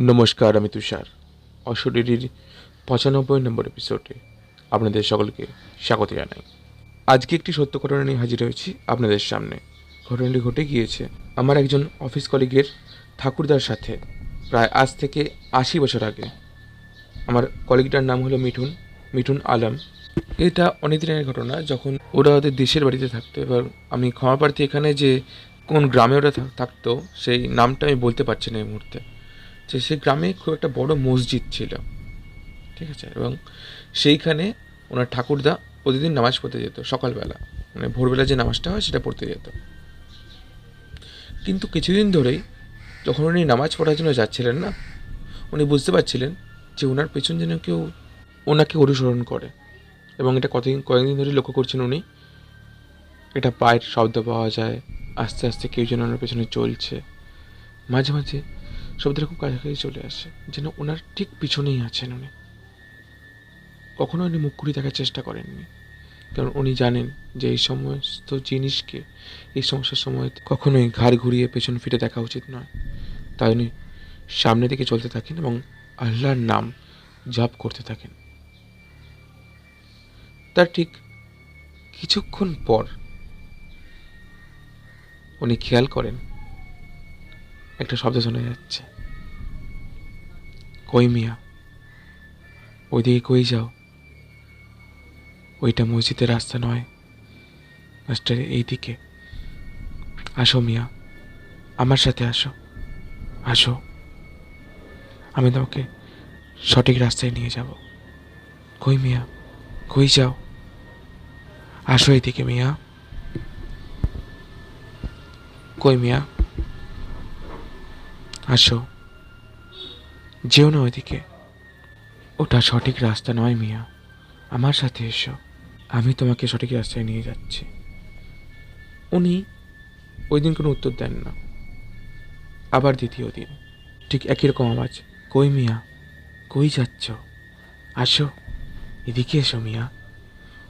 নমস্কার, আমি তুষার। অশরীরীর পঁচানব্বই নম্বর এপিসোডে আপনাদের সকলকে স্বাগত জানাই। আজকে একটি সত্য ঘটনা নিয়ে হাজির হয়েছি আপনাদের সামনে। ঘটনাটি ঘটে গিয়েছে আমার একজন অফিস কলিগের ঠাকুরদার সাথে প্রায় আজ থেকে আশি বছর আগে। আমার কলিগটার নাম হলো মিঠুন মিঠুন আলম। এটা অনেক দিনের ঘটনা, যখন ওরা ওদের দেশের বাড়িতে থাকতো, এবার আমি ক্ষমা প্রার্থী এখানে যে কোন গ্রামে ওরা থাক- থাকতো, সেই নামটা আমি বলতে পারছি না এই মুহূর্তে। যে সেই গ্রামে খুব একটা বড় মসজিদ ছিল। ঠিক আছে? এবং সেইখানে ওনার ঠাকুরদা প্রতিদিন নামাজ পড়তে যেত, সকালবেলা। মানে ভোরবেলা যে নামাজটা হয় সেটা পড়তে যেত। কিন্তু কিছুদিন ধরেই যখন উনি নামাজ পড়ার জন্য যাচ্ছিলেন না, উনি বুঝতে পারছিলেন যে ওনার পেছন যেন কেউ ওনাকে অনুসরণ করে। এবং এটা কতদিন, কয়েকদিন ধরে লক্ষ্য করছেন উনি, এটা পায়ের শব্দ পাওয়া যায়, আস্তে আস্তে কেউ যেন ওনার পেছনে চলছে। মাঝে মাঝে শব্দটা খুব কাছাকাছি চলে আসে, যেন ওনার ঠিক পিছনেই আছেন উনি। কখনো উনি মুখ ঘুরিয়ে দেখার চেষ্টা করেননি, কারণ উনি জানেন যে এই সমস্ত জিনিসকে, এই সমস্যার সময় কখনোই ঘাড় ঘুরিয়ে পেছন ফিরে দেখা উচিত নয়। তাই উনি সামনের দিকে চলতে থাকেন এবং আল্লাহর নাম জপ করতে থাকেন। তার ঠিক কিছুক্ষণ পর উনি খেয়াল করেন একটা শব্দ শোনা যাচ্ছে। কই মিয়া? ওইদিকে কই যাও? ওইটা মসজিদের রাস্তা নয়, মাস্টার, এইদিকে। আসো মিয়া, আমার সাথে আসো। আসো। আমি তোমাকে সঠিক রাস্তায় নিয়ে যাব। কই মিয়া? কই যাও? আসো এইদিকে মিয়া। কই মিয়া? আসো। যেও না ওইদিকে। ওটা সঠিক রাস্তা নয় মিয়া। আমার সাথে এসো। আমি তোমাকে সঠিক রাস্তায় নিয়ে যাচ্ছি। উনি ওই দিন কোনো উত্তর দেন না। আবার দ্বিতীয় দিন। ঠিক একই রকম আওয়াজ। কই মিয়া? কই যাচ্ছ? আসো। এদিকে এসো মিয়া।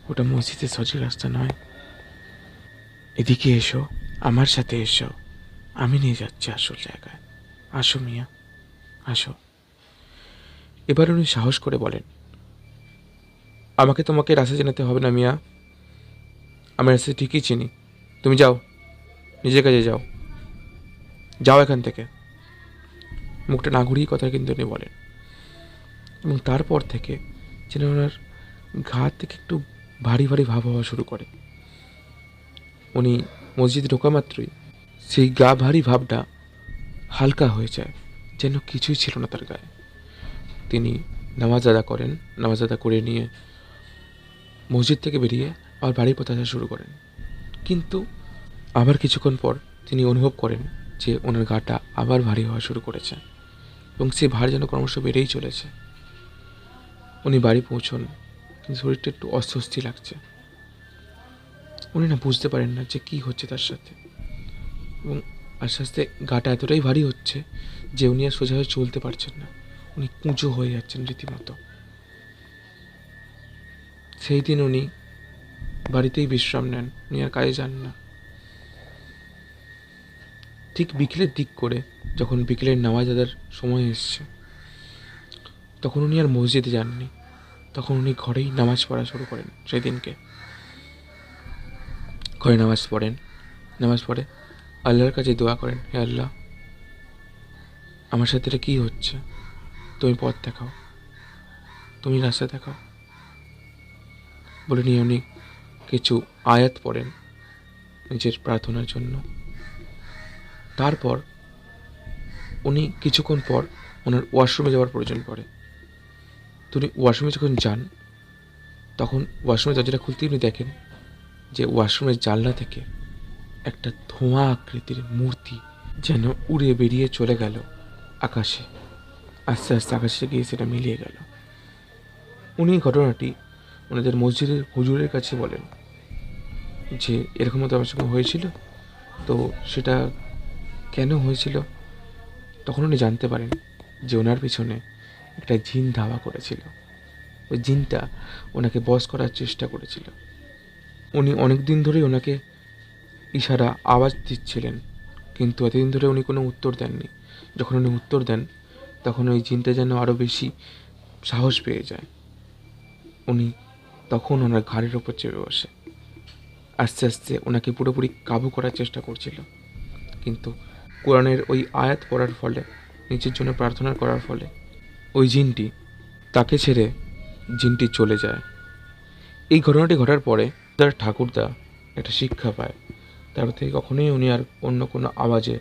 ওটা মসজিদের সঠিক রাস্তা নয়। এদিকে এসো। আমার সাথে এসো। আমি নিয়ে যাচ্ছি আসল জায়গায়। আসো মিয়া, আসো। এবার উনি সাহস করে বলেন, আমাকে তোমাকে রাস্তা জানাতে হবে না মিয়া। আমি রাস্তা ঠিকই চিনি। তুমি যাও, নিজের কাজে যাও। যাও এখান থেকে। মুখটা না ঘুরিয়ে কথা কিন্তু উনি বলেন। এবং তারপর থেকে যেন ওনার ঘা থেকে একটু ভারী ভারী ভাব হওয়া শুরু করে। উনি মসজিদে ঢোকা মাত্রই সেই গা ভারী ভাবটা হালকা হয়ে যায়, যেন কিছুই ছিল না তার গায়ে। তিনি নামাজ আদা করেন, নামাজ আদা করে নিয়ে মসজিদ থেকে বেরিয়ে আবার বাড়ি পথে আসা শুরু করেন। কিন্তু আবার কিছুক্ষণ পর তিনি অনুভব করেন যে ওনার গাটা আবার ভারী হওয়া শুরু করেছে এবং সে ভার যেন ক্রমশ বেড়েই চলেছে। উনি বাড়ি পৌঁছন, কিন্তু শরীরটা একটু অস্বস্তি লাগছে। উনি না বুঝতে পারেন না যে কী হচ্ছে তার সাথে। এবং আস্তে আস্তে গাটা এতটাই ভারী হচ্ছে যে উনি আর সোজা হয়ে চলতে পারছেন না। উনি কুঁচো হয়ে যাচ্ছেন রীতিমতো। সেই দিন উনি বাড়িতেই বিশ্রাম নেন। উনি আর কাজে যান না। ঠিক বিকেলের দিক করে যখন বিকেলের নামাজ আদার সময় এসছে, তখন উনি আর মসজিদে যাননি। তখন উনি ঘরেই নামাজ পড়া শুরু করেন সেই দিনকে ঘরে নামাজ পড়েন। নামাজ পড়ে আল্লাহর কাছে দোয়া করেন, হে আল্লাহ। আমার সাথে এটা কী হচ্ছে? তুমি পথ দেখাও। তুমি রাস্তা দেখাও। বলে নিয়ে উনি কিছু আয়াত পড়েন নিজের প্রার্থনার জন্য। তারপর উনি কিছুক্ষণ পর ওনার ওয়াশরুমে যাওয়ার প্রয়োজন পড়ে। তো উনি ওয়াশরুমে যখন যান, তখন ওয়াশরুমের দরজাটা খুলতেই উনি দেখেন যে ওয়াশরুমের জানলা থেকে একটা ধোঁয়া আকৃতির মূর্তি যেন উড়ে বেরিয়ে চলে গেল আকাশে। আস্তে আস্তে আকাশে গিয়ে সেটা মিলিয়ে গেল। উনি ঘটনাটি ওনাদের মসজিদের হুজুরের কাছে বলেন যে, এরকম তো আমার সঙ্গে হয়েছিল। তো সেটা কেন হয়েছিল? তখন উনি জানতে পারেন যে ওনার পিছনে একটা জিন ধাওয়া করেছিল। ওই জিনটা ওনাকে বস করার চেষ্টা করেছিল। উনি অনেক দিন ধরেই ওনাকে ইশারা আওয়াজ দিচ্ছিলেন, কিন্তু এতদিন ধরে উনি কোনো উত্তর দেননি। যখন উনি উত্তর দেন, তখন ওই জিনটা যেন আরও বেশি সাহস পেয়ে যায়। উনি তখন ওনার ঘাড়ের ওপর চেপে বসে। আস্তে আস্তে ওনাকে পুরোপুরি কাবু করার চেষ্টা করছিল। কিন্তু কোরআনের ওই আয়াত পড়ার ফলে, নিজের জন্য প্রার্থনা করার ফলে, ওই জিনটি তাকে ছেড়ে জিনটি চলে যায়। এই ঘটনাটি ঘটার পরে তার ঠাকুরদা একটা শিক্ষা পায়। তারপর থেকে কখনোই উনি আর অন্য কোনো আওয়াজে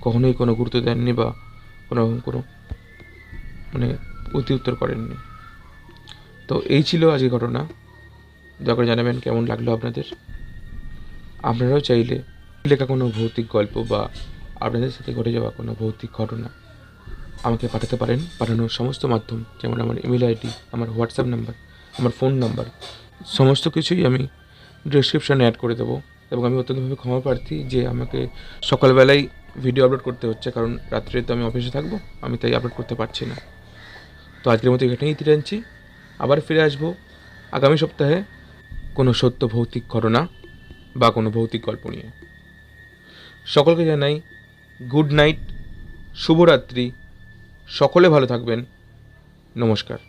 কখনোই কোনো গুরুত্ব দেননি বা কোনো রকম কোনো মানে অতি উত্তর করেননি। তো এই ছিল আজকের ঘটনা। দয়া করে জানাবেন কেমন লাগল আপনাদের। আপনারাও চাইলে লেখা কোনো ভৌতিক গল্প বা আপনাদের সাথে ঘটে যাওয়া কোনো ভৌতিক ঘটনা আমাকে পাঠাতে পারেন। পাঠানোর সমস্ত মাধ্যম যেমন আমার ইমেল আইডি আমার হোয়াটসঅ্যাপ নাম্বার আমার ফোন নাম্বার সমস্ত কিছুই আমি ডিসক্রিপশানে অ্যাড করে দেবো। এবং আমি অত্যন্তভাবে ক্ষমা প্রার্থী যে আমাকে সকালবেলায় ভিডিও আপলোড করতে হচ্ছে, কারণ রাত্রে তো আমি অফিসে থাকব, আমি তাই আপলোড করতে পারছি না। তো আজকের মতো এখানেই তীরে আনছি। আবার ফিরে আসব আগামী সপ্তাহে কোনো সত্য ভৌতিক ঘটনা বা কোনো ভৌতিক গল্প নিয়ে। সকলকে জানাই গুড নাইট শুভরাত্রি, সকলে ভালো থাকবেন, নমস্কার।